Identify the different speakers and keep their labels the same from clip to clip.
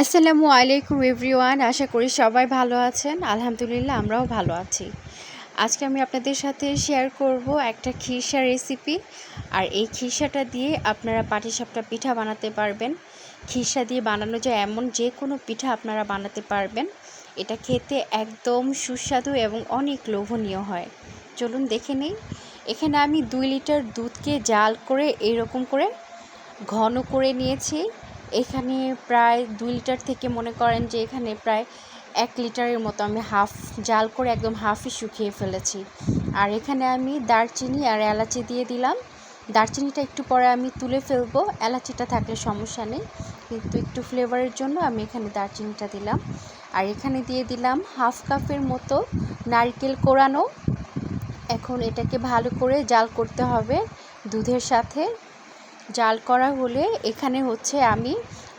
Speaker 1: আসসালামু আলাইকুম এভরিওয়ান আশা করি সবাই ভালো আছেন। আলহামদুলিল্লাহ, আমরাও ভালো আছি। আজকে আমি আপনাদের সাথে শেয়ার করব একটা খিরসা রেসিপি আর এই খিরসাটা দিয়ে আপনারা পাটিসাপটা পিঠা বানাতে পারবেন। খিরসা দিয়ে বানানো যায় এমন যে কোনো পিঠা আপনারা বানাতে পারবেন। এটা খেতে একদম সুস্বাদু এবং অনেক লোভনীয় হয়। চলুন দেখে নিই। এখানে আমি দুই লিটার দুধকে জাল করে এরকম করে ঘন করে নিয়েছি। এখানে প্রায় দুই লিটার থেকে মনে করেন যে এখানে প্রায় এক লিটারের মতো আমি হাফ জাল করে একদম হাফই শুকিয়ে ফেলেছি। আর এখানে আমি দারচিনি আর এলাচি দিয়ে দিলাম। দারচিনিটা একটু পরে আমি তুলে ফেলব, এলাচিটা থাকলে সমস্যা নেই। কিন্তু একটু ফ্লেভারের জন্য আমি এখানে দারচিনিটা দিলাম। আর এখানে দিয়ে দিলাম হাফ কাপের মতো নারকেল কোরানো। এখন এটাকে ভালো করে জাল করতে হবে দুধের সাথে। জাল করা হলে এখানে হচ্ছে আমি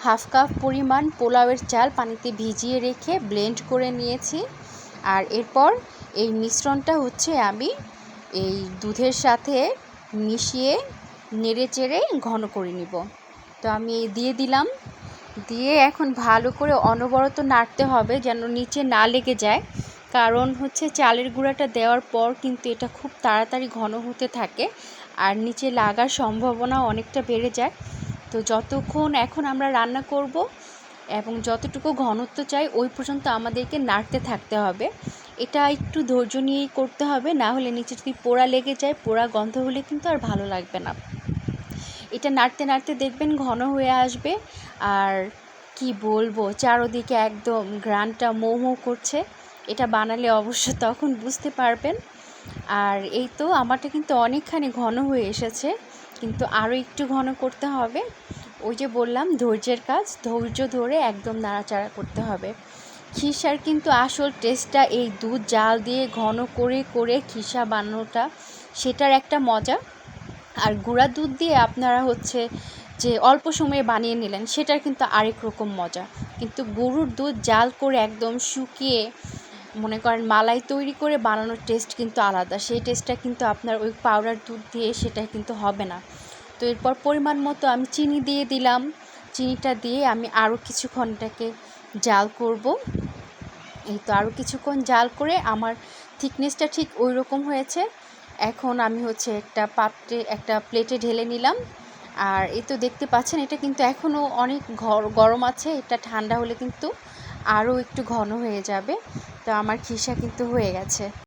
Speaker 1: হাফ কাপ পরিমাণ পোলাওয়ের চাল পানিতে ভিজিয়ে রেখে ব্লেন্ড করে নিয়েছি। আর এরপর এই মিশ্রণটা হচ্ছে আমি এই দুধের সাথে মিশিয়ে নেড়ে চেড়ে ঘন করে নিব। তো আমি দিয়ে দিলাম। দিয়ে এখন ভালো করে অনবরত নাড়তে হবে যেন নিচে না লেগে যায়। কারণ হচ্ছে চালের গুঁড়াটা দেওয়ার পর কিন্তু এটা খুব তাড়াতাড়ি ঘন হতে থাকে। আর নিচে লাগার সম্ভাবনা অনেকটা বেড়ে যায়। তো যতক্ষণ এখন আমরা রান্না করব এবং যতটুকু ঘনত্ব চাই, ওই পর্যন্ত আমাদেরকে নাড়তে থাকতে হবে। এটা একটু ধৈর্য নিয়েই করতে হবে, না হলে নিচে যদি পোড়া লেগে যায়, পোড়া গন্ধ হলে কিন্তু আর ভালো লাগবে না। এটা নাড়তে নাড়তে দেখবেন ঘন হয়ে আসবে। আর কি বলব, চারোদিকে একদম মৌ মৌ করছে। এটা বানালে অবশ্য তখন বুঝতে পারবেন। আর এই তো আমারটা কিন্তু অনেকখানি ঘন হয়ে এসেছে, কিন্তু আরও একটু ঘন করতে হবে। ওই যে বললাম, ধৈর্যের কাজ, ধৈর্য ধরে একদম নাড়াচাড়া করতে হবে। খিসার কিন্তু আসল টেস্টটা এই দুধ জাল দিয়ে ঘন করে করে খিসা বানানোটা, সেটার একটা মজা। আর গুঁড়া দুধ দিয়ে আপনারা হচ্ছে যে অল্প সময়ে বানিয়ে নিলেন, সেটার কিন্তু আরেক রকম মজা। কিন্তু গরুর দুধ জাল করে একদম শুকিয়ে মনে করেন মালাই তৈরি করে বানানোর টেস্ট কিন্তু আলাদা। সেই টেস্টটা কিন্তু আপনার ওই পাউডার দুধ দিয়ে সেটা কিন্তু হবে না। তো এরপর পরিমাণ মতো আমি চিনি দিয়ে দিলাম। চিনিটা দিয়ে আমি আরও কিছুক্ষণ এটাকে জাল করব। এই তো আরও কিছুক্ষণ জাল করে আমার থিকনেসটা ঠিক ওই রকম হয়েছে। এখন আমি হচ্ছে একটা পাত্রে, একটা প্লেটে ঢেলে নিলাম। আর এই তো দেখতে পাচ্ছেন, এটা কিন্তু এখনও অনেক গরম আছে। এটা ঠান্ডা হলে কিন্তু আরও একটু ঘন হয়ে যাবে। তো আমার খিসা কিন্তু হয়ে গেছে।